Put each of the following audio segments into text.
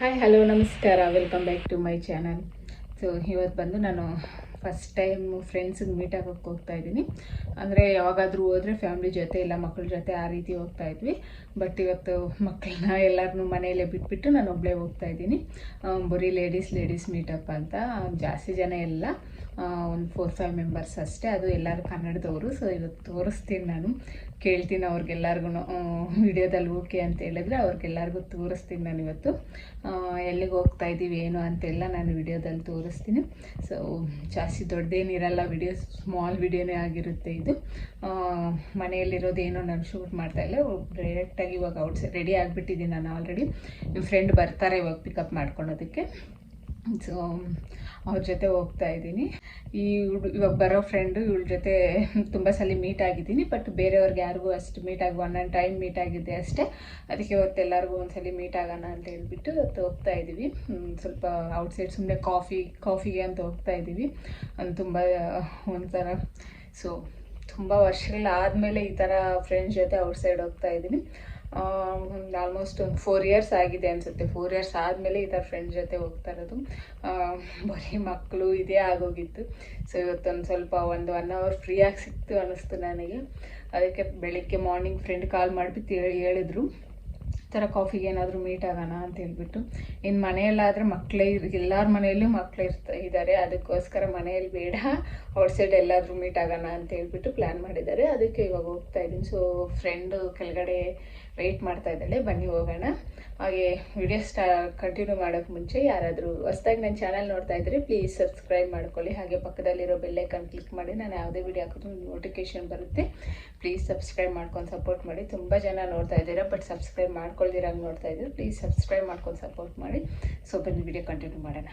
Hi hello ನಮಸ್ಕಾರ. Welcome back to my channel so ಇವತ್ತು ಬಂದು ನಾನು ಫಸ್ಟ್ ಟೈಮ್ ಫ್ರೆಂಡ್ಸಿಗೆ ಮೀಟ್ ಆಗೋಕ್ಕೆ ಹೋಗ್ತಾ ಇದ್ದೀನಿ. ಅಂದರೆ, ಯಾವಾಗಾದರೂ ಹೋದರೆ ಫ್ಯಾಮ್ಲಿ ಜೊತೆ ಇಲ್ಲ ಮಕ್ಕಳ ಜೊತೆ ಆ ರೀತಿ ಹೋಗ್ತಾ ಇದ್ವಿ. ಬಟ್ ಇವತ್ತು ಮಕ್ಕಳನ್ನ ಎಲ್ಲರನ್ನೂ ಮನೆಯಲ್ಲೇ ಬಿಟ್ಬಿಟ್ಟು ನಾನು ಒಬ್ಬಳೇ ಹೋಗ್ತಾ ಇದ್ದೀನಿ. ಬರೀ ಲೇಡೀಸ್ ಲೇಡೀಸ್ ಮೀಟಪ್ ಅಂತ. ಜಾಸ್ತಿ ಜನ ಎಲ್ಲ ಒಂದು ಫೋರ್ ಫೈವ್ ಮೆಂಬರ್ಸ್ ಅಷ್ಟೇ. ಅದು ಎಲ್ಲರೂ ಕನ್ನಡದವರು. ಸೊ ಇವತ್ತು ತೋರಿಸ್ತೀನಿ ನಾನು. ಕೇಳ್ತೀನಿ ಅವ್ರಿಗೆಲ್ಲರಿಗೂ ವಿಡಿಯೋದಲ್ಲಿ ಓಕೆ ಅಂತ ಹೇಳಿದ್ರೆ ಅವ್ರಿಗೆಲ್ಲರಿಗೂ ತೋರಿಸ್ತೀನಿ ನಾನು ಇವತ್ತು. ಎಲ್ಲಿಗೆ ಹೋಗ್ತಾ ಇದ್ದೀವಿ ಏನು ಅಂತೆಲ್ಲ ನಾನು ವಿಡಿಯೋದಲ್ಲಿ ತೋರಿಸ್ತೀನಿ. ಸೊ ಜಾಸ್ತಿ ದೊಡ್ಡದೇನಿರಲ್ಲ ವಿಡಿಯೋ ಸ್ಮಾಲ್ ವಿಡಿಯೋನೇ ಆಗಿರುತ್ತೆ ಇದು. ಮನೆಯಲ್ಲಿರೋದೇನೋ ನಾನು ಶೂಟ್ ಮಾಡ್ತಾ ಇಲ್ಲ. ಡೈರೆಕ್ಟಾಗಿ ಇವಾಗ ಔಟ್ಸೈಡ್ ರೆಡಿ ಆಗಿಬಿಟ್ಟಿದ್ದೀನಿ ನಾನು ಆಲ್ರೆಡಿ ನಿಮ್ಮ ಫ್ರೆಂಡ್ ಬರ್ತಾರೆ ಇವಾಗ ಪಿಕಪ್ ಮಾಡ್ಕೊಳೋದಕ್ಕೆ. ಸೊ ಅವ್ರ ಜೊತೆ ಹೋಗ್ತಾ ಇದ್ದೀನಿ. ಈ ಇವಾಗ ಬರೋ ಫ್ರೆಂಡು ಇವಳ ಜೊತೆ ತುಂಬ ಸಲ ಮೀಟ್ ಆಗಿದ್ದೀನಿ ಬಟ್ ಬೇರೆಯವ್ರಿಗೆ ಯಾರಿಗೂ ಅಷ್ಟು ಮೀಟ್ ಆಗಿ ಒನ್ ಆನ್ ಟೈಮ್ ಮೀಟ್ ಆಗಿದೆ ಅಷ್ಟೇ. ಅದಕ್ಕೆ ಇವತ್ತು ಎಲ್ಲರಿಗೂ ಒಂದ್ಸಲಿ ಮೀಟ್ ಆಗೋಣ ಅಂತ ಹೇಳ್ಬಿಟ್ಟು ಇವತ್ತು ಹೋಗ್ತಾ ಇದ್ದೀವಿ. ಸ್ವಲ್ಪ ಔಟ್ಸೈಡ್ ಸುಮ್ಮನೆ ಕಾಫಿ ಕಾಫಿಗೆ ಅಂತ ಹೋಗ್ತಾ ಇದ್ದೀವಿ. ಅದು ತುಂಬ, ಒಂಥರ ಸೊ ತುಂಬ ವರ್ಷಗಳಾದಮೇಲೆ ಈ ಥರ ಫ್ರೆಂಡ್ಸ್ ಜೊತೆ ಔಟ್ಸೈಡ್ ಹೋಗ್ತಾ ಇದ್ದೀನಿ. ಒಂದು ಆಲ್ಮೋಸ್ಟ್ ಒಂದು ಫೋರ್ ಇಯರ್ಸ್ ಆಗಿದೆ ಅನಿಸುತ್ತೆ. ಫೋರ್ ಇಯರ್ಸ್ ಆದಮೇಲೆ ಈ ಥರ ಫ್ರೆಂಡ್ ಜೊತೆ ಹೋಗ್ತಾ ಇರೋದು. ಬರೀ ಮಕ್ಕಳು ಇದೇ ಆಗೋಗಿತ್ತು. ಸೊ ಇವತ್ತೊಂದು ಸ್ವಲ್ಪ ಒಂದು ಒನ್ ಅವರ್ ಫ್ರೀಯಾಗಿ ಸಿಕ್ತು ಅನ್ನಿಸ್ತು ನನಗೆ. ಅದಕ್ಕೆ ಬೆಳಿಗ್ಗೆ ಮಾರ್ನಿಂಗ್ ಫ್ರೆಂಡ್ ಕಾಲ್ ಮಾಡಿಬಿಟ್ಟು ಹೇಳಿ, ಹೇಳಿದ್ರು. ಥರ ಕಾಫಿಗೆ ಏನಾದರೂ ಮೀಟ್ ಆಗೋಣ ಅಂತ ಹೇಳ್ಬಿಟ್ಟು ಇನ್ನು ಮನೆಯಲ್ಲಾದರೆ ಮಕ್ಕಳೇ ಎಲ್ಲರ ಮನೆಯಲ್ಲೂ ಮಕ್ಕಳು ಇರ್ತಾ ಇದ್ದಾರೆ ಅದಕ್ಕೋಸ್ಕರ ಮನೆಯಲ್ಲಿ ಬೇಡ. ಔಟ್ಸೈಡ್ ಎಲ್ಲಾದರೂ ಮೀಟ್ ಆಗೋಣ ಅಂತ ಹೇಳ್ಬಿಟ್ಟು ಪ್ಲ್ಯಾನ್ ಮಾಡಿದ್ದಾರೆ. ಅದಕ್ಕೆ ಇವಾಗ ಹೋಗ್ತಾ ಇದ್ದೀನಿ. ಸೊ ಫ್ರೆಂಡು ಕೆಳಗಡೆ ವೆಯ್ಟ್ ಮಾಡ್ತಾ ಇದ್ದಾಳೆ. ಬನ್ನಿ ಹೋಗೋಣ. ಹಾಗೆ ವಿಡಿಯೋ ಸ್ಟಾ ಕಂಟಿನ್ಯೂ ಮಾಡೋಕ್ಕೆ ಮುಂಚೆ ಯಾರಾದರೂ ಹೊಸ್ದಾಗಿ ನನ್ನ ಚಾನಲ್ ನೋಡ್ತಾ ಇದ್ದರೆ ಪ್ಲೀಸ್ ಸಬ್ಸ್ಕ್ರೈಬ್ ಮಾಡ್ಕೊಳ್ಳಿ. ಹಾಗೆ ಪಕ್ಕದಲ್ಲಿರೋ ಬೆಲ್ಲೈಕನ್ ಕ್ಲಿಕ್ ಮಾಡಿ. ನಾನು ಯಾವುದೇ ವಿಡಿಯೋ ಹಾಕಿದ್ರು ನೋಟಿಫಿಕೇಶನ್ ಬರುತ್ತೆ. ಪ್ಲೀಸ್ ಸಬ್ಸ್ಕ್ರೈಬ್ ಮಾಡ್ಕೊಂಡು ಸಪೋರ್ಟ್ ಮಾಡಿ. ತುಂಬ ಜನ ನೋಡ್ತಾ ಇದ್ದೀರಾ ಬಟ್ ಸಬ್ಸ್ಕ್ರೈಬ್ ಮಾಡ್ಕೊಳ್ದಿರಂಗೆ ನೋಡ್ತಾ ಇದ್ದೀರಾ ಪ್ಲೀಸ್ ಸಬ್ಸ್ಕ್ರೈಬ್ ಮಾಡ್ಕೊಂಡು ಸಪೋರ್ಟ್ ಮಾಡಿ. ಸೊ ಬನ್ನಿ ವಿಡಿಯೋ ಕಂಟಿನ್ಯೂ ಮಾಡೋಣ.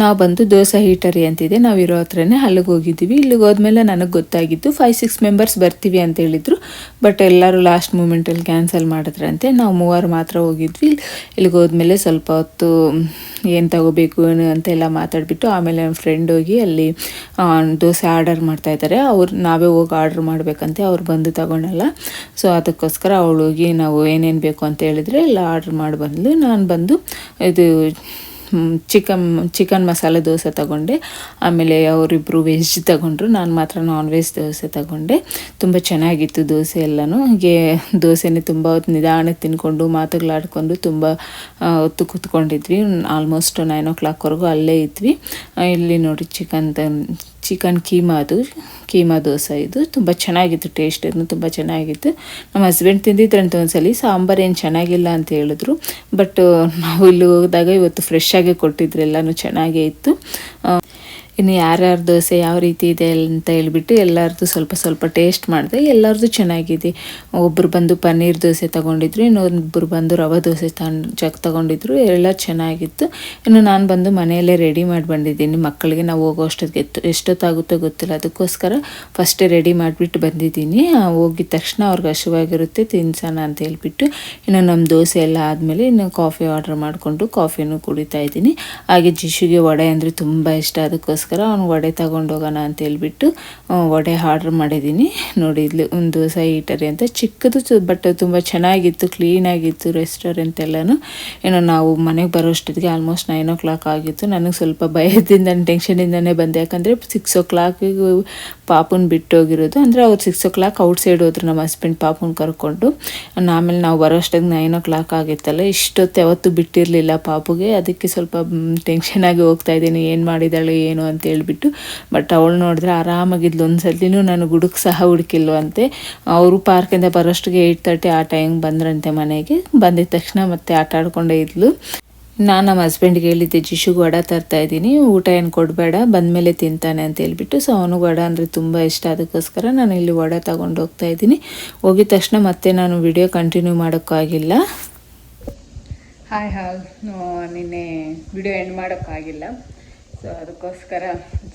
ನಾವು ಬಂದು ದೋಸೆ ಹೀಟರಿ ಅಂತಿದೆ, ನಾವು ಇರೋ ಹತ್ರನೇ ಅಲ್ಲಿಗೆ ಹೋಗಿದ್ದೀವಿ. ಇಲ್ಲಿಗೆ ಹೋದ್ಮೇಲೆ ನನಗೆ ಗೊತ್ತಾಗಿದ್ದು ಫೈವ್ ಸಿಕ್ಸ್ ಮೆಂಬರ್ಸ್ ಬರ್ತೀವಿ ಅಂತ ಹೇಳಿದ್ರು. ಬಟ್ ಎಲ್ಲರೂ ಲಾಸ್ಟ್ ಮೂಮೆಂಟಲ್ಲಿ ಕ್ಯಾನ್ಸಲ್ ಮಾಡಿದ್ರಂತೆ. ನಾವು ಮೂವರು ಮಾತ್ರ ಹೋಗಿದ್ವಿ. ಇಲ್ಲಿಗೆ ಹೋದ್ಮೇಲೆ ಸ್ವಲ್ಪ ಹೊತ್ತು ಏನು ತಗೋಬೇಕು, ಏನು ಅಂತೆಲ್ಲ ಮಾತಾಡಿಬಿಟ್ಟು ಆಮೇಲೆ ನನ್ನ ಫ್ರೆಂಡ್ ಹೋಗಿ ಅಲ್ಲಿ ದೋಸೆ ಆರ್ಡರ್ ಮಾಡ್ತಾ ಇದ್ದಾರೆ ಅವ್ರು, ನಾವೇ ಹೋಗಿ ಆರ್ಡ್ರ್ ಮಾಡಬೇಕಂತೆ. ಅವ್ರು ಬಂದು ತಗೊಳಲ್ಲ. ಸೊ ಅದಕ್ಕೋಸ್ಕರ ಅವಳು ಹೋಗಿ ನಾವು ಏನೇನು ಬೇಕು ಅಂತ ಹೇಳಿದರೆ ಎಲ್ಲ ಆರ್ಡ್ರ್ ಮಾಡಿ ಬಂದ್ಲು. ನಾನು ಬಂದು ಇದು ಚಿಕನ್ ಚಿಕನ್ ಮಸಾಲೆ ದೋಸೆ ತಗೊಂಡೆ. ಆಮೇಲೆ ಅವರಿಬ್ಬರು ವೆಜ್ ತಗೊಂಡ್ರು. ನಾನು ಮಾತ್ರ ನಾನ್ ವೆಜ್ ದೋಸೆ ತಗೊಂಡೆ. ತುಂಬ ಚೆನ್ನಾಗಿತ್ತು ದೋಸೆ ಎಲ್ಲನೂ. ಹೀಗೆ ದೋಸೆನೇ ತುಂಬ ಹೊತ್ತು ನಿಧಾನಕ್ಕೆ ತಿನ್ಕೊಂಡು, ಮಾತುಗಳಾಡ್ಕೊಂಡು ತುಂಬ ಹೊತ್ತು ಕೂತ್ಕೊಂಡಿದ್ವಿ. ಆಲ್ಮೋಸ್ಟ್ ನೈನ್ ಓ ಕ್ಲಾಕ್ವರೆಗೂ ಅಲ್ಲೇ ಇದ್ವಿ. ಇಲ್ಲಿ ನೋಡಿ ಚಿಕನ್ ಚಿಕನ್ ಕೀಮಾ ಅದು ಕೀಮಾ ದೋಸೆ ಇದು. ತುಂಬ ಚೆನ್ನಾಗಿತ್ತು ಟೇಸ್ಟ್ ಇದನ್ನು ತುಂಬ ಚೆನ್ನಾಗಿತ್ತು. ನಮ್ಮ ಹಸ್ಬೆಂಡ್ ತಿಂದಿದ್ರಂತ ಒಂದ್ಸಲಿ, ಸಾಂಬಾರು ಏನು ಚೆನ್ನಾಗಿಲ್ಲ ಅಂತ ಹೇಳಿದ್ರು. ಬಟ್ ನಾವು ಇಲ್ಲಿ ಹೋದಾಗ ಇವತ್ತು ಫ್ರೆಶ್ ಆಗಿ ಕೊಟ್ಟಿದ್ರು, ಎಲ್ಲನೂ ಚೆನ್ನಾಗೇ ಇತ್ತು. ಇನ್ನು ಯಾರ್ಯಾರ ದೋಸೆ ಯಾವ ರೀತಿ ಇದೆ ಅಂತ ಹೇಳ್ಬಿಟ್ಟು ಎಲ್ಲರದ್ದು ಸ್ವಲ್ಪ ಸ್ವಲ್ಪ ಟೇಸ್ಟ್ ಮಾಡಿದೆ ಎಲ್ಲರದ್ದು ಚೆನ್ನಾಗಿದೆ. ಒಬ್ಬರು ಬಂದು ಪನ್ನೀರ್ ದೋಸೆ ತಗೊಂಡಿದ್ರು ಇನ್ನೊಬ್ಬರು ಬಂದು ರವೆ ದೋಸೆ ತಗೊಂಡು ಜಗ್ ತಗೊಂಡಿದ್ರು, ಎಲ್ಲ ಚೆನ್ನಾಗಿತ್ತು. ಇನ್ನು ನಾನು ಬಂದು ಮನೆಯಲ್ಲೇ ರೆಡಿ ಮಾಡಿ ಬಂದಿದ್ದೀನಿ. ಮಕ್ಕಳಿಗೆ ನಾವು ಹೋಗೋ ಅಷ್ಟೊತ್ತಿಗೆ ಎಷ್ಟೊತ್ತಾಗುತ್ತೋ ಗೊತ್ತಿಲ್ಲ. ಅದಕ್ಕೋಸ್ಕರ ಫಸ್ಟೇ ರೆಡಿ ಮಾಡಿಬಿಟ್ಟು ಬಂದಿದ್ದೀನಿ. ಹೋಗಿದ ತಕ್ಷಣ ಅವ್ರಿಗೆ ಹಸಿವಾಗಿರುತ್ತೆ, ತಿನ್ಸೋಣ ಅಂತ ಹೇಳ್ಬಿಟ್ಟು ಇನ್ನು ನಮ್ಮ ದೋಸೆ ಎಲ್ಲ ಆದಮೇಲೆ ಇನ್ನು ಕಾಫಿ ಆರ್ಡ್ರ್ ಮಾಡಿಕೊಂಡು ಕಾಫಿನೂ ಕುಡಿತಾ ಇದ್ದೀನಿ. ಹಾಗೆ ಜಿಶುಗೆ ವಡೆ ಅಂದರೆ ತುಂಬ ಇಷ್ಟ. ಅದಕ್ಕೋಸ್ಕರ ಅವ್ನು ವಡೆ ತಗೊಂಡೋಗೋಣ ಅಂತ ಹೇಳ್ಬಿಟ್ಟು ವಡೆ ಆರ್ಡ್ರ್ ಮಾಡಿದ್ದೀನಿ ನೋಡಿ ಇಲ್ಲಿ ಒಂದು ಸೈ ಈಟರಿ ಅಂತ. ಚಿಕ್ಕದು ಬಟ್ ತುಂಬ ಚೆನ್ನಾಗಿತ್ತು ಕ್ಲೀನಾಗಿತ್ತು ರೆಸ್ಟೋರೆಂಟ್ ಎಲ್ಲನೂ. ಏನೋ ನಾವು ಮನೆಗೆ ಬರೋಷ್ಟೊತ್ತಿಗೆ ಆಲ್ಮೋಸ್ಟ್ ನೈನ್ ಓ ಕ್ಲಾಕ್ ಆಗಿತ್ತು. ನನಗೆ ಸ್ವಲ್ಪ ಭಯದಿಂದ ಟೆನ್ಷನಿಂದನೇ ಬಂದೆ. ಯಾಕಂದರೆ ಸಿಕ್ಸ್ ಓ ಕ್ಲಾಕಿಗೆ ಪಾಪುನ ಬಿಟ್ಟೋಗಿರೋದು. ಅಂದರೆ ಅವ್ರು ಸಿಕ್ಸ್ ಓ ಕ್ಲಾಕ್ ಔಟ್ಸೈಡ್ ಹೋದ್ರು ನಮ್ಮ ಹಸ್ಬೆಂಡ್ ಪಾಪುನ ಕರ್ಕೊಂಡು. ಆಮೇಲೆ ನಾವು ಬರೋಷ್ಟೊತ್ತಿಗೆ ನೈನ್ ಓ ಕ್ಲಾಕ್ ಆಗಿತ್ತಲ್ಲ. ಇಷ್ಟೊತ್ತು ಯಾವತ್ತೂ ಬಿಟ್ಟಿರಲಿಲ್ಲ ಪಾಪುಗೆ. ಅದಕ್ಕೆ ಸ್ವಲ್ಪ ಟೆನ್ಷನ್ ಆಗಿ ಹೋಗ್ತಾ ಇದ್ದೀನಿ. ಏನು ಮಾಡಿದಾಳೆ, ಏನು ಹೇಳ್ಬಿಟ್ಟು ಬಟ್ ಅವಳು ನೋಡಿದ್ರೆ ಆರಾಮಾಗಿದ್ಲು. ಒಂದು ಸಲಿನೂ ನಾನು ಗುಡುಕ್ ಸಹ ಹುಡುಕಿಲ್ವಂತೆ. ಅವರು ಪಾರ್ಕಿಂದ ಬರೋಷ್ಟಿಗೆ ಏಯ್ಟ್ ತರ್ಟಿ ಆ ಟೈಮ್ ಬಂದ್ರಂತೆ ಮನೆಗೆ. ಬಂದಿದ ತಕ್ಷಣ ಮತ್ತೆ ಆಟ ಆಡ್ಕೊಂಡೇ ಇದ್ಲು. ನಾನು ನಮ್ಮ ಹಸ್ಬೆಂಡ್ಗೆ ಹೇಳಿದ್ದೆ, ಜಿಶುಗೆ ವಡ ತರ್ತಾ ಇದ್ದೀನಿ, ಊಟ ಏನು ಕೊಡಬೇಡ, ಬಂದಮೇಲೆ ತಿಂತಾನೆ ಅಂತ ಹೇಳ್ಬಿಟ್ಟು ಸೊ ಅವನು ವಡ ಅಂದರೆ ತುಂಬ ಇಷ್ಟ. ಅದಕ್ಕೋಸ್ಕರ ನಾನು ಇಲ್ಲಿ ವಡ ತಗೊಂಡು ಹೋಗ್ತಾ ಇದ್ದೀನಿ. ಹೋಗಿದ ತಕ್ಷಣ ಮತ್ತೆ ನಾನು ವಿಡಿಯೋ ಕಂಟಿನ್ಯೂ ಮಾಡೋಕ್ಕಾಗಿಲ್ಲ. ಹಾಯ್ ಹಾಯ್ ನಿನ್ನೆ ವಿಡಿಯೋ ಎಂಡ್ ಮಾಡೋಕ್ಕಾಗಿಲ್ಲ. ಸೊ ಅದಕ್ಕೋಸ್ಕರ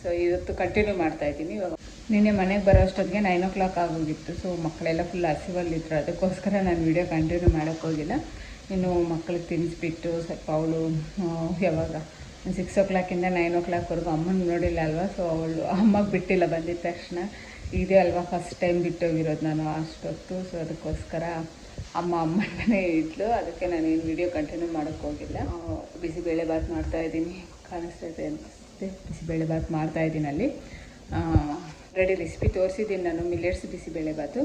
ಸೊ ಇವತ್ತು ಕಂಟಿನ್ಯೂ ಮಾಡ್ತಾ ಇದ್ದೀನಿ. ಇವಾಗ ನಿನ್ನೆ ಮನೆಗೆ ಬರೋ ಅಷ್ಟೊತ್ತಿಗೆ ನೈನ್ ಓ ಕ್ಲಾಕ್ ಆಗೋಗಿತ್ತು ಸೊ ಮಕ್ಕಳೆಲ್ಲ ಫುಲ್ ಹಸಿವಲ್ಲಿದ್ರು ಅದಕ್ಕೋಸ್ಕರ ನಾನು ವಿಡಿಯೋ ಕಂಟಿನ್ಯೂ ಮಾಡೋಕ್ಕೋಗಿಲ್ಲ ಇನ್ನು ಮಕ್ಕಳಿಗೆ ತಿನ್ನಿಸ್ಬಿಟ್ಟು ಸ್ವಲ್ಪ ಅವಳು ಯಾವಾಗ? ಸಿಕ್ಸ್ ಓ ಕ್ಲಾಕಿಂದ ನೈನ್ ಓ ಕ್ಲಾಕ್ವರೆಗೂ ಅಮ್ಮನ ನೋಡಿಲ್ಲ ಅಲ್ವಾ? ಸೊ ಅವಳು ಅಮ್ಮಗೆ ಬಿಟ್ಟಿಲ್ಲ ಬಂದಿದ್ದ ತಕ್ಷಣ. ಇದೇ ಅಲ್ವಾ ಫಸ್ಟ್ ಟೈಮ್ ಬಿಟ್ಟೋಗಿರೋದು ನಾನು ಅಷ್ಟೊತ್ತು. ಸೊ ಅದಕ್ಕೋಸ್ಕರ ಅಮ್ಮ ಅಮ್ಮನೇ ಇದ್ಲು. ಅದಕ್ಕೆ ನಾನು ಏನು ವಿಡಿಯೋ ಕಂಟಿನ್ಯೂ ಮಾಡೋಕ್ಕೋಗಿಲ್ಲ ಬಿಸಿ ಬಿಸಿಬೇಳೆ ಮಾಡ್ತಾ ಇದ್ದೀನಿ. ಕಾಣಿಸ್ತೈತೆ ಅನಿಸುತ್ತೆ ಬಿಸಿಬೇಳೆ ಬಾತ್ ಮಾಡ್ತಾ ಇದ್ದೀನಿ ಅಲ್ಲಿ. ರೆಡಿ ರೆಸಿಪಿ ತೋರಿಸಿದ್ದೀನಿ ನಾನು ಮಿಲೆಟ್ಸ್ ಬಿಸಿಬೇಳೆಬಾತು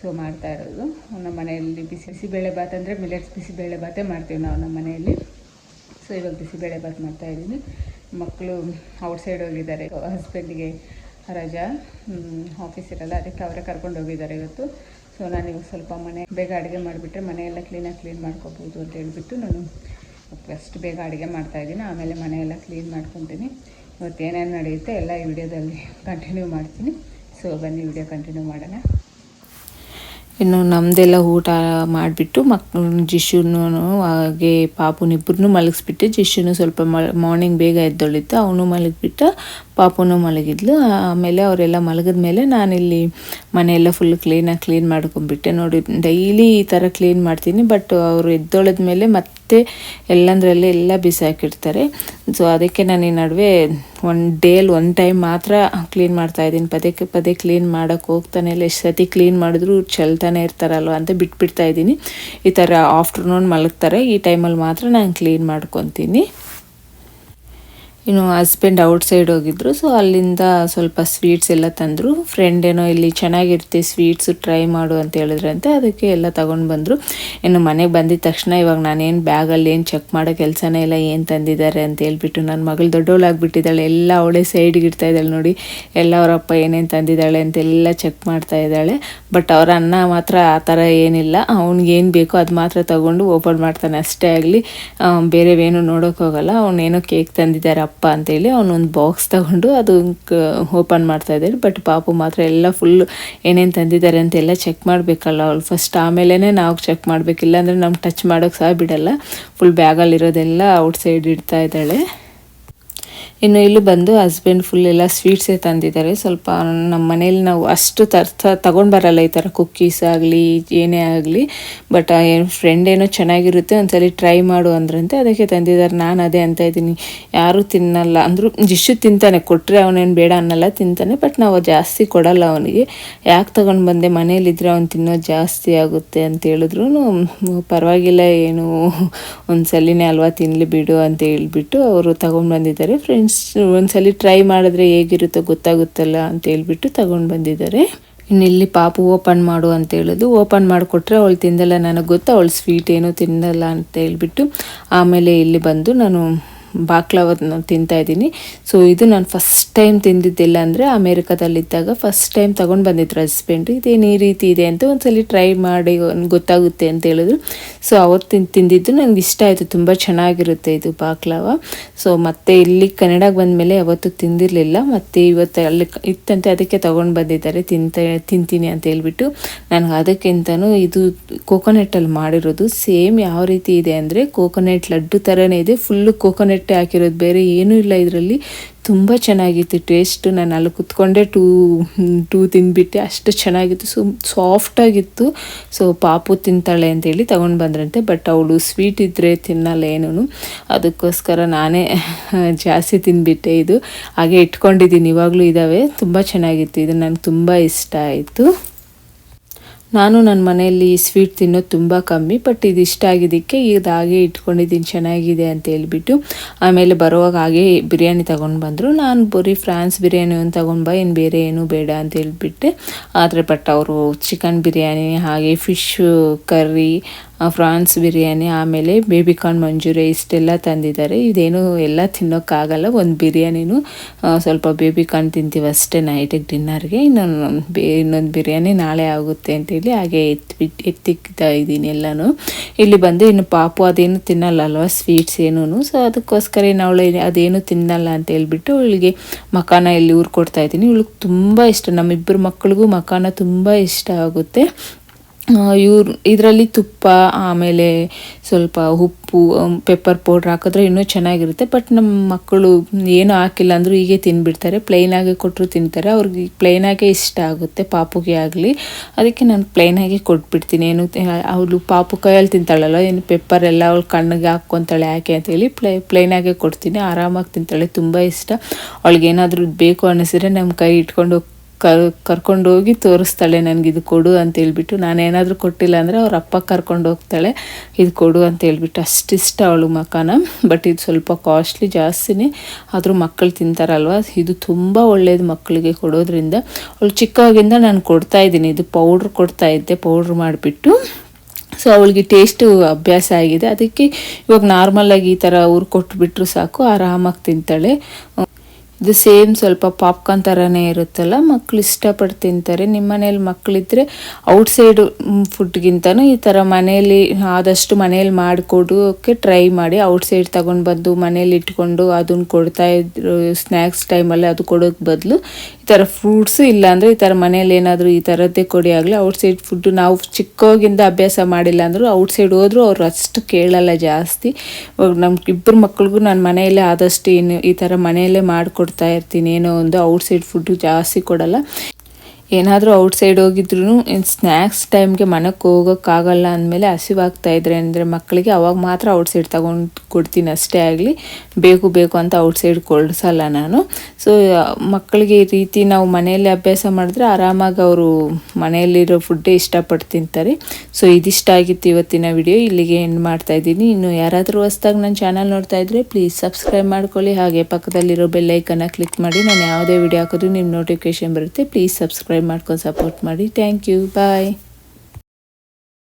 ಸೊ ಮಾಡ್ತಾ ಇರೋದು. ನಮ್ಮ ಮನೆಯಲ್ಲಿ ಬಿಸಿ ಬಿಸಿಬೇಳೆ ಬಾತ್ ಅಂದರೆ ಮಿಲೆಟ್ಸ್ ಬಿಸಿಬೇಳೆ ಬಾತೇ ಮಾಡ್ತೀವಿ ನಾವು ನಮ್ಮ ಮನೆಯಲ್ಲಿ. ಸೊ ಇವಾಗ ಬಿಸಿಬೇಳೆ ಬಾತ್ ಮಾಡ್ತಾ ಇದ್ದೀನಿ. ಮಕ್ಕಳು ಔಟ್ಸೈಡ್ ಹೋಗಿದ್ದಾರೆ. ಹಸ್ಬೆಂಡಿಗೆ ರಜಾ. ಆಫೀಸ್ ಇರಲ್ಲ, ಅದಕ್ಕೆ ಅವರೇ ಕರ್ಕೊಂಡು ಹೋಗಿದ್ದಾರೆ ಇವತ್ತು. ಸೊ ನಾನು ಇವಾಗ ಸ್ವಲ್ಪ ಮನೆ ಬೇಗ ಅಡುಗೆ ಮಾಡಿಬಿಟ್ರೆ ಮನೆಯೆಲ್ಲ ಕ್ಲೀನಾಗಿ ಕ್ಲೀನ್ ಮಾಡ್ಕೋಬೋದು ಅಂತ ಹೇಳಿಬಿಟ್ಟು ನಾನು ಫಸ್ಟ್ ಬೇಗ ಅಡುಗೆ ಮಾಡ್ತಾಯಿದ್ದೀನಿ ಆಮೇಲೆ ಮನೆಯೆಲ್ಲ ಕ್ಲೀನ್ ಮಾಡ್ಕೊತೀನಿ. ಇವತ್ತು ಏನೇನು ನಡೆಯುತ್ತೆ ಎಲ್ಲ ಈ ವಿಡಿಯೋದಲ್ಲಿ ಕಂಟಿನ್ಯೂ ಮಾಡ್ತೀನಿ. ಸೊ ಬನ್ನಿ ವಿಡಿಯೋ ಕಂಟಿನ್ಯೂ ಮಾಡೋಣ. ಇನ್ನು ನಮ್ಮದೆಲ್ಲ ಊಟ ಮಾಡಿಬಿಟ್ಟು ಮಕ್ಕಳು ಜಿಶುನು ಹಾಗೆ ಪಾಪುನಿಬ್ಬರನ್ನೂ ಮಲಗಿಸ್ಬಿಟ್ಟು, ಜಿಶುನು ಸ್ವಲ್ಪ ಮಾರ್ನಿಂಗ್ ಬೇಗ ಎದ್ದೊಳಿತ್ತು ಅವನು ಮಲಗಿಬಿಟ್ಟು, ಪಾಪುನು ಮಲಗಿದ್ಲು. ಆಮೇಲೆ ಅವರೆಲ್ಲ ಮಲಗಿದ ಮೇಲೆ ನಾನಿಲ್ಲಿ ಮನೆಯೆಲ್ಲ ಫುಲ್ ಕ್ಲೀನಾಗಿ ಕ್ಲೀನ್ ಮಾಡ್ಕೊಂಡ್ಬಿಟ್ಟೆ. ನೋಡಿ ಡೈಲಿ ಈ ಥರ ಕ್ಲೀನ್ ಮಾಡ್ತೀನಿ ಬಟ್ ಅವರು ಎದ್ದೊಳದ ಮೇಲೆ ಮತ್ತೆ ಎಲ್ಲಂದ್ರಲ್ಲೇ ಎಲ್ಲ ಬಿಸಾಕಿರ್ತಾರೆ. ಸೊ ಅದಕ್ಕೆ ನಾನು ಈ ನಡುವೆ ಒನ್ ಡೇಲಿ ಒನ್ ಟೈಮ್ ಮಾತ್ರ ಕ್ಲೀನ್ ಮಾಡ್ತಾ ಇದ್ದೀನಿ. ಪದೇ ಪದೇ ಕ್ಲೀನ್ ಮಾಡೋಕ್ಕೆ ಹೋಗ್ತಾನೆ ಇಲ್ಲ. ಎಷ್ಟು ಸತಿ ಕ್ಲೀನ್ ಮಾಡಿದ್ರು ಚೆಲ್ತಾನೆ ಇರ್ತಾರಲ್ವ ಅಂತ ಬಿಟ್ಬಿಡ್ತಾ ಇದ್ದೀನಿ. ಈ ಥರ ಆಫ್ಟರ್ನೂನ್ ಮಲಗ್ತಾರೆ. ಈ ಟೈಮಲ್ಲಿ ಮಾತ್ರ ನಾನು ಕ್ಲೀನ್ ಮಾಡ್ಕೊತೀನಿ. ಇನ್ನು ಹಸ್ಬೆಂಡ್ ಔಟ್ ಸೈಡ್ ಹೋಗಿದ್ರು ಸೊ ಅಲ್ಲಿಂದ ಸ್ವಲ್ಪ ಸ್ವೀಟ್ಸ್ ಎಲ್ಲ ತಂದರು. ಫ್ರೆಂಡ್ ಏನೋ, ಇಲ್ಲಿ ಚೆನ್ನಾಗಿರುತ್ತೆ ಸ್ವೀಟ್ಸು ಟ್ರೈ ಮಾಡು ಅಂತ ಹೇಳಿದ್ರಂತೆ. ಅದಕ್ಕೆ ಎಲ್ಲ ತಗೊಂಡು ಬಂದರು. ಇನ್ನು ಮನೆಗೆ ಬಂದಿದ ತಕ್ಷಣ ಇವಾಗ ನಾನೇನು ಬ್ಯಾಗಲ್ಲಿ ಏನು ಚೆಕ್ ಮಾಡೋ ಕೆಲಸನೇ ಇಲ್ಲ, ಏನು ತಂದಿದ್ದಾರೆ ಅಂತ ಹೇಳ್ಬಿಟ್ಟು ನನ್ನ ಮಗಳು ದೊಡ್ಡವಳಾಗ್ಬಿಟ್ಟಿದ್ದಾಳೆ ಎಲ್ಲ ಅವಳೇ ಸೈಡ್ಗೆ ಇಡ್ತಾ ಇದ್ದಾಳೆ ನೋಡಿ. ಎಲ್ಲ ಅವರಪ್ಪ ಏನೇನು ತಂದಿದ್ದಾಳೆ ಅಂತೆಲ್ಲ ಚೆಕ್ ಮಾಡ್ತಾ ಇದ್ದಾಳೆ. ಬಟ್ ಅವರ ಅನ್ನ ಮಾತ್ರ ಆ ಥರ ಏನಿಲ್ಲ. ಅವ್ನಿಗೆ ಏನು ಬೇಕೋ ಅದು ಮಾತ್ರ ತಗೊಂಡು ಓಪನ್ ಮಾಡ್ತಾನೆ. ಅಷ್ಟೇ ಆಗಲಿ ಬೇರೆವೇನು ನೋಡೋಕ್ಕೋಗಲ್ಲ. ಅವನೇನೋ ಕೇಕ್ ತಂದಿದ್ದಾರೆ ಅಪ್ಪ ಅಂತೇಳಿ ಅವನೊಂದು ಬಾಕ್ಸ್ ತಗೊಂಡು ಅದು ಓಪನ್ ಮಾಡ್ತಾ ಇದ್ದಾರೆ. ಬಟ್ ಪಾಪು ಮಾತ್ರ ಎಲ್ಲ ಫುಲ್ ಏನೇನು ತಂದಿದ್ದಾರೆ ಅಂತೆಲ್ಲ ಚೆಕ್ ಮಾಡಬೇಕಲ್ಲ ಅವಳು. ಫಸ್ಟ್ ಆಮೇಲೆ ನಾವು ಚೆಕ್ ಮಾಡಬೇಕಿಲ್ಲ ಅಂದರೆ ನಮ್ಗೆ ಟಚ್ ಮಾಡೋಕ್ಕೆ ಸಹ ಬಿಡಲ್ಲ. ಫುಲ್ ಬ್ಯಾಗಲ್ಲಿರೋದೆಲ್ಲ ಔಟ್ ಸೈಡ್ ಇಡ್ತಾ ಇದ್ದಾಳೆ. ಇನ್ನು ಇಲ್ಲಿ ಬಂದು ಹಸ್ಬೆಂಡ್ ಫುಲ್ ಎಲ್ಲ ಸ್ವೀಟ್ಸೇ ತಂದಿದ್ದಾರೆ. ಸ್ವಲ್ಪ ನಮ್ಮ ಮನೇಲಿ ನಾವು ಅಷ್ಟು ತರ್ಥ ತಗೊಂಡು ಬರಲ್ಲ ಈ ಥರ ಕುಕ್ಕೀಸ್ ಆಗಲಿ, ಏನೇ ಆಗಲಿ. ಬಟ್ ಏನು ಫ್ರೆಂಡ್ ಏನೋ ಚೆನ್ನಾಗಿರುತ್ತೆ, ಒಂದ್ಸಲಿ ಟ್ರೈ ಮಾಡು ಅಂದ್ರಂತೆ, ಅದಕ್ಕೆ ತಂದಿದ್ದಾರೆ. ನಾನು ಅದೇ ಅಂತ ಇದ್ದೀನಿ. ಯಾರೂ ತಿನ್ನಲ್ಲ. ಅಂದರೂ ಜಿಶು ತಿಂತಾನೆ ಕೊಟ್ಟರೆ ಅವನೇನು ಬೇಡ ಅನ್ನಲ್ಲ, ತಿಂತಾನೆ. ಬಟ್ ನಾವು ಜಾಸ್ತಿ ಕೊಡಲ್ಲ ಅವನಿಗೆ. ಯಾಕೆ ತಗೊಂಡು ಬಂದೆ? ಮನೇಲಿದ್ರೆ ಅವ್ನು ತಿನ್ನೋದು ಜಾಸ್ತಿ ಆಗುತ್ತೆ ಅಂತ ಹೇಳಿದ್ರು. ಪರವಾಗಿಲ್ಲ, ಏನು, ಒಂದ್ಸಲಿನೇ ಅಲ್ವಾ ತಿನ್ನಲಿ ಬಿಡು ಅಂತ ಹೇಳ್ಬಿಟ್ಟು ಅವರು ತಗೊಂಡು ಬಂದಿದ್ದಾರೆ. ಫ್ರೆಂಡ್ಸ್ ಒಂದ್ಸಲಿ ಟ್ರೈ ಮಾಡಿದ್ರೆ ಹೇಗಿರುತ್ತೋ ಗೊತ್ತಾಗುತ್ತಲ್ಲ ಅಂತ ಹೇಳ್ಬಿಟ್ಟು ತಗೊಂಡು ಬಂದಿದ್ದಾರೆ. ಇನ್ನು ಇಲ್ಲಿ ಪಾಪು ಓಪನ್ ಮಾಡು ಅಂತ ಹೇಳೋದು. ಓಪನ್ ಮಾಡಿಕೊಟ್ರೆ ಅವಳು ತಿಂದಲ್ಲ, ನನಗೆ ಗೊತ್ತು, ಅವಳು ಸ್ವೀಟ್ ಏನೂ ತಿನ್ನಲ್ಲ ಅಂತ ಹೇಳ್ಬಿಟ್ಟು ಆಮೇಲೆ ಇಲ್ಲಿ ಬಂದು ನಾನು ಬಾಕ್ಲವನ್ನ ತಿಂತಾ ಇದ್ದೀನಿ. ಸೊ ಇದು ನಾನು ಫಸ್ಟ್ ಟೈಮ್ ತಿಂದಿದ್ದಿಲ್ಲ ಅಂದರೆ ಅಮೇರಿಕಾದಲ್ಲಿದ್ದಾಗ ಫಸ್ಟ್ ಟೈಮ್ ತೊಗೊಂಡು ಬಂದಿದ್ರು ಹಸ್ಬೆಂಡ್ ಇದೇನು ಈ ರೀತಿ ಇದೆ ಅಂತ ಒಂದ್ಸಲಿ ಟ್ರೈ ಮಾಡಿ ಗೊತ್ತಾಗುತ್ತೆ ಅಂತ ಹೇಳಿದ್ರು. ಸೊ ಅವತ್ತು ತಿಂದಿದ್ದು ನನಗೆ ಇಷ್ಟ ಆಯಿತು. ತುಂಬ ಚೆನ್ನಾಗಿರುತ್ತೆ ಇದು ಬಾಕ್ಲವ. ಸೊ ಮತ್ತೆ ಇಲ್ಲಿ ಕನ್ನಡಕ್ಕೆ ಬಂದಮೇಲೆ ಯಾವತ್ತೂ ತಿಂದಿರಲಿಲ್ಲ. ಮತ್ತು ಇವತ್ತು ಅಲ್ಲಿ ಇತ್ತಂತೆ ಅದಕ್ಕೆ ತೊಗೊಂಡು ಬಂದಿದ್ದಾರೆ. ತಿಂತ, ತಿಂತೀನಿ ಅಂತ ಹೇಳ್ಬಿಟ್ಟು. ನನಗೆ ಅದಕ್ಕಿಂತನೂ ಇದು ಕೋಕೋನೆಟಲ್ಲಿ ಮಾಡಿರೋದು ಸೇಮ್ ಯಾವ ರೀತಿ ಇದೆ ಅಂದರೆ ಕೋಕೋನೆಟ್ ಲಡ್ಡು ಥರನೇ ಇದೆ. ಫುಲ್ಲು ಕೋಕೋನಟ್ಟೆ ಹಾಕಿರೋದು, ಬೇರೆ ಏನೂ ಇಲ್ಲ ಇದರಲ್ಲಿ. ತುಂಬ ಚೆನ್ನಾಗಿತ್ತು ಟೇಸ್ಟ್ ನಾನು ಅಲ್ಲಿ ಕುತ್ಕೊಂಡೆ ಟೂ ಟೂ ತಿಂದುಬಿಟ್ಟೆ, ಅಷ್ಟು ಚೆನ್ನಾಗಿತ್ತು. ಸೊ ಸಾಫ್ಟಾಗಿತ್ತು ಸೊ ಪಾಪು ತಿಂತಾಳೆ ಅಂತೇಳಿ ತೊಗೊಂಡು ಬಂದ್ರಂತೆ ಬಟ್ ಅವಳು ಸ್ವೀಟ್ ಇದ್ದರೆ ತಿನ್ನಲ್ಲ ಏನೂ ಅದಕ್ಕೋಸ್ಕರ ನಾನೇ ಜಾಸ್ತಿ ತಿಂದುಬಿಟ್ಟೆ ಇದು. ಹಾಗೆ ಇಟ್ಕೊಂಡಿದ್ದೀನಿ, ಇವಾಗಲೂ ಇದ್ದಾವೆ. ತುಂಬ ಚೆನ್ನಾಗಿತ್ತು, ಇದು ನನಗೆ ತುಂಬ ಇಷ್ಟ ಆಯಿತು. ನಾನು ನನ್ನ ಮನೆಯಲ್ಲಿ ಸ್ವೀಟ್ ತಿನ್ನೋದು ತುಂಬ ಕಮ್ಮಿ ಬಟ್ ಇದು ಇಷ್ಟ ಆಗಿದ್ದಕ್ಕೆ ಇದು ಹಾಗೆ ಇಟ್ಕೊಂಡಿದ್ದೀನಿ, ಚೆನ್ನಾಗಿದೆ ಅಂತ ಹೇಳ್ಬಿಟ್ಟು. ಆಮೇಲೆ ಬರುವಾಗ ಹಾಗೆ ಬಿರಿಯಾನಿ ತಗೊಂಡು ಬಂದರು. ನಾನು ಬರೀ ಫ್ರಾನ್ಸ್ ಬಿರಿಯಾನಿ ಒಂದು ತಗೊಂಡು ಬಾ ಇನ್ನು ಬೇರೆ ಏನೂ ಬೇಡ ಅಂತ ಹೇಳ್ಬಿಟ್ಟೆ. ಆದರೆ ಬಟ್ ಅವರು ಚಿಕನ್ ಬಿರಿಯಾನಿ, ಹಾಗೆ ಫಿಶ್ ಕರ್ರಿ ಫ್ರಾನ್ಸ್ ಬಿರಿಯಾನಿ, ಆಮೇಲೆ ಬೇಬಿಕಾರ್ನ್ ಮಂಜೂರಿ ಇಷ್ಟೆಲ್ಲ ತಂದಿದ್ದಾರೆ. ಇದೇನು ಎಲ್ಲ ತಿನ್ನೋಕ್ಕಾಗಲ್ಲ. ಒಂದು ಬಿರಿಯಾನಿನೂ ಸ್ವಲ್ಪ ಸ್ವಲ್ಪ ಬೇಬಿಕಾರ್ನ್ ತಿಂತೀವಿ ಅಷ್ಟೇ ನೈಟಿಗೆ ಡಿನ್ನರ್ಗೆ ಇನ್ನೊಂದು ಬೇ, ಇನ್ನೊಂದು ಬಿರಿಯಾನಿ ನಾಳೆ ಆಗುತ್ತೆ ಅಂತೇಳಿ ಹಾಗೆ ಎತ್ಬಿಟ್ಟು ಎತ್ತಿಕ್ತಾ ಇದ್ದೀನಿ ಎಲ್ಲನೂ. ಇಲ್ಲಿ ಬಂದು ಇನ್ನು ಪಾಪು ಅದೇನು ತಿನ್ನಲ್ಲ ಅಲ್ವಾ ಸ್ವೀಟ್ಸ್ ಏನೂ ಸೊ ಅದಕ್ಕೋಸ್ಕರ ಇನ್ನು ಅವಳು ಅದೇನು ತಿನ್ನಲ್ಲ ಅಂತ ಹೇಳ್ಬಿಟ್ಟು ಅವಳಿಗೆ ಮಕಾನ ಇಲ್ಲಿ ಊರು ಕೊಡ್ತಾ ಇದ್ದೀನಿ. ಇವಳಿಗೆ ತುಂಬ ಇಷ್ಟ. ನಮ್ಮಿಬ್ಬರು ಮಕ್ಕಳಿಗೂ ಮಕಾನ ತುಂಬ ಇಷ್ಟ ಆಗುತ್ತೆ. ಇವ್ರು, ಇದರಲ್ಲಿ ತುಪ್ಪ, ಆಮೇಲೆ ಸ್ವಲ್ಪ ಉಪ್ಪು ಪೆಪ್ಪರ್ ಪೌಡ್ರ್ ಹಾಕಿದ್ರೆ ಇನ್ನೂ ಚೆನ್ನಾಗಿರುತ್ತೆ. ಬಟ್ ನಮ್ಮ ಮಕ್ಕಳು ಏನೂ ಹಾಕಿಲ್ಲ ಅಂದರೂ ಹೀಗೆ ತಿನ್ಬಿಡ್ತಾರೆ. ಪ್ಲೈನಾಗೆ ಕೊಟ್ಟರು ತಿಂತಾರೆ. ಅವ್ರಿಗೆ ಪ್ಲೈನಾಗೆ ಇಷ್ಟ ಆಗುತ್ತೆ. ಪಾಪುಗೆ ಆಗಲಿ. ಅದಕ್ಕೆ ನಾನು ಪ್ಲೈನಾಗೆ ಕೊಟ್ಬಿಡ್ತೀನಿ. ಏನು, ಅವಳು ಪಾಪು ಕೈಯಲ್ಲಿ ತಿಂತಾಳಲ್ಲ, ಏನು ಪೆಪ್ಪರ್ ಎಲ್ಲ ಅವಳು ಕಣ್ಣಿಗೆ ಹಾಕ್ಕೊತಾಳೆ ಯಾಕೆ ಅಂತೇಳಿ ಪ್ಲೈ ಪ್ಲೈನಾಗೆ ಕೊಡ್ತೀನಿ. ಆರಾಮಾಗಿ ತಿಂತಾಳೆ. ತುಂಬ ಇಷ್ಟ. ಅವಳಿಗೆ ಏನಾದರೂ ಬೇಕು ಅನ್ನಿಸಿದ್ರೆ ನಮ್ಮ ಕೈ ಇಟ್ಕೊಂಡು ಕರ್, ಕರ್ಕೊಂಡೋಗಿ ತೋರಿಸ್ತಾಳೆ ನನಗೆ ಇದು ಕೊಡು ಅಂತ ಹೇಳ್ಬಿಟ್ಟು. ನಾನೇನಾದರೂ ಕೊಟ್ಟಿಲ್ಲ ಅಂದರೆ ಅವ್ರ ಅಪ್ಪ ಕರ್ಕೊಂಡು ಹೋಗ್ತಾಳೆ, ಇದು ಕೊಡು ಅಂತ ಹೇಳ್ಬಿಟ್ಟು. ಅಷ್ಟಿಷ್ಟ ಅವಳು ಮಕಾನ ಬಟ್ ಇದು ಸ್ವಲ್ಪ ಕಾಸ್ಟ್ಲಿ ಜಾಸ್ತಿನೇ. ಆದರೂ ಮಕ್ಕಳು ತಿಂತಾರಲ್ವ? ಇದು ತುಂಬ ಒಳ್ಳೆಯದು ಮಕ್ಕಳಿಗೆ ಕೊಡೋದ್ರಿಂದ. ಅವಳು ಚಿಕ್ಕವಾಗಿಂದ ನಾನು ಕೊಡ್ತಾ ಇದ್ದೀನಿ. ಇದು ಪೌಡ್ರ್ ಕೊಡ್ತಾ ಇದ್ದೆ ಪೌಡ್ರ್ ಮಾಡಿಬಿಟ್ಟು. ಸೊ ಅವಳಿಗೆ ಟೇಸ್ಟು ಅಭ್ಯಾಸ ಆಗಿದೆ. ಅದಕ್ಕೆ ಇವಾಗ ನಾರ್ಮಲಾಗಿ ಈ ಥರ ಅವ್ರು ಕೊಟ್ಬಿಟ್ರು ಸಾಕು. ಆರಾಮಾಗಿ ತಿಂತಾಳೆ. ಇದು ಸೇಮ್ ಸ್ವಲ್ಪ ಪಾಪ್ಕಾರ್ನ್ ಥರನೇ ಇರುತ್ತಲ್ಲ ಮಕ್ಕಳು ಇಷ್ಟಪಟ್ಟು ತಿಂತಾರೆ. ನಿಮ್ಮ ಮನೇಲಿ ಮಕ್ಕಳಿದ್ರೆ ಔಟ್ಸೈಡ್ ಫುಡ್ಗಿಂತನೂ ಈ ಥರ ಮನೆಯಲ್ಲಿ ಆದಷ್ಟು ಮನೇಲಿ ಮಾಡಿಕೊಡೋಕ್ಕೆ ಟ್ರೈ ಮಾಡಿ ಔಟ್ಸೈಡ್ ತಗೊಂಡು ಬಂದು ಮನೇಲಿ ಇಟ್ಕೊಂಡು ಅದನ್ನು ಕೊಡ್ತಾ ಇದ್ರು ಸ್ನ್ಯಾಕ್ಸ್ ಟೈಮಲ್ಲಿ ಅದು ಕೊಡೋಕ್ಕೆ ಬದಲು ಈ ಥರ ಫ್ರೂಟ್ಸ್ ಇಲ್ಲಾಂದರೆ ಈ ಥರ ಮನೇಲಿ ಏನಾದರೂ ಈ ಥರದ್ದೇ ಕೊಡಿ ಆಗಲಿ. ಔಟ್ಸೈಡ್ ಫುಡ್ ನಾವು ಚಿಕ್ಕೋಗಿಂದ ಅಭ್ಯಾಸ ಮಾಡಿಲ್ಲ ಅಂದರೂ ಔಟ್ಸೈಡ್ ಹೋದರೂ ಅವರು ಅಷ್ಟು ಕೇಳಲ್ಲ ಜಾಸ್ತಿ. ನಮ್ಮ ಇಬ್ಬರು ಮಕ್ಳಿಗೂ ನಾನು ಮನೆಯಲ್ಲೇ ಆದಷ್ಟು ಏನು ಈ ಥರ ಮನೆಯಲ್ಲೇ ಮಾಡಿಕೊಡ್ತಾ ಇರ್ತೀನಿ. ಏನೋ ಒಂದು ಔಟ್ಸೈಡ್ ಫುಡ್ ಜಾಸ್ತಿ ಕೊಡಲ್ಲ. ಏನಾದರೂ ಔಟ್ಸೈಡ್ ಹೋಗಿದ್ರು ಇನ್ನು ಸ್ನ್ಯಾಕ್ಸ್ ಟೈಮ್ಗೆ ಮನಕ್ಕೆ ಹೋಗೋಕ್ಕಾಗಲ್ಲ ಅಂದಮೇಲೆ ಹಸಿವಾಗ್ತಾ ಇದ್ರೆ ಅಂದರೆ ಮಕ್ಕಳಿಗೆ ಅವಾಗ ಮಾತ್ರ ಔಟ್ಸೈಡ್ ತಗೊಂಡು ಕೊಡ್ತೀನಿ ಅಷ್ಟೇ ಆಗಲಿ. ಬೇಕು ಬೇಕು ಅಂತ ಔಟ್ಸೈಡ್ ಕೊಡಿಸಲ್ಲ ನಾನು. ಸೊ ಮಕ್ಕಳಿಗೆ ಈ ರೀತಿ ನಾವು ಮನೆಯಲ್ಲಿ ಅಭ್ಯಾಸ ಮಾಡಿದ್ರೆ ಆರಾಮಾಗಿ ಅವರು ಮನೆಯಲ್ಲಿರೋ ಫುಡ್ಡೇ ಇಷ್ಟಪಟ್ಟು ತಿಂತಾರೆ. ಸೊ ಇದಿಷ್ಟ ಆಗಿತ್ತು ಇವತ್ತಿನ ವಿಡಿಯೋ ಇಲ್ಲಿಗೆ ಎಂಡ್ ಮಾಡ್ತಾ ಇದ್ದೀನಿ. ಇನ್ನು ಯಾರಾದರೂ ಹೊಸ್ದಾಗಿ ನನ್ನ ಚಾನಲ್ ನೋಡ್ತಾ ಇದ್ದರೆ ಪ್ಲೀಸ್ ಸಬ್ಸ್ಕ್ರೈಬ್ ಮಾಡ್ಕೊಳ್ಳಿ. ಹಾಗೆ ಪಕ್ಕದಲ್ಲಿರೋ ಬೆಲ್ಲೈಕನ್ನ ಕ್ಲಿಕ್ ಮಾಡಿ. ನಾನು ಯಾವುದೇ ವಿಡಿಯೋ ಹಾಕಿದ್ರು ನಿಮ್ಮ ನೋಟಿಫಿಕೇಶನ್ ಬರುತ್ತೆ. ಪ್ಲೀಸ್ ಸಬ್ಸ್ಕ್ರೈಬ್ ಮಾಡ್ಕೊಂಡು ಸಪೋರ್ಟ್ ಮಾಡಿ. Thank you bye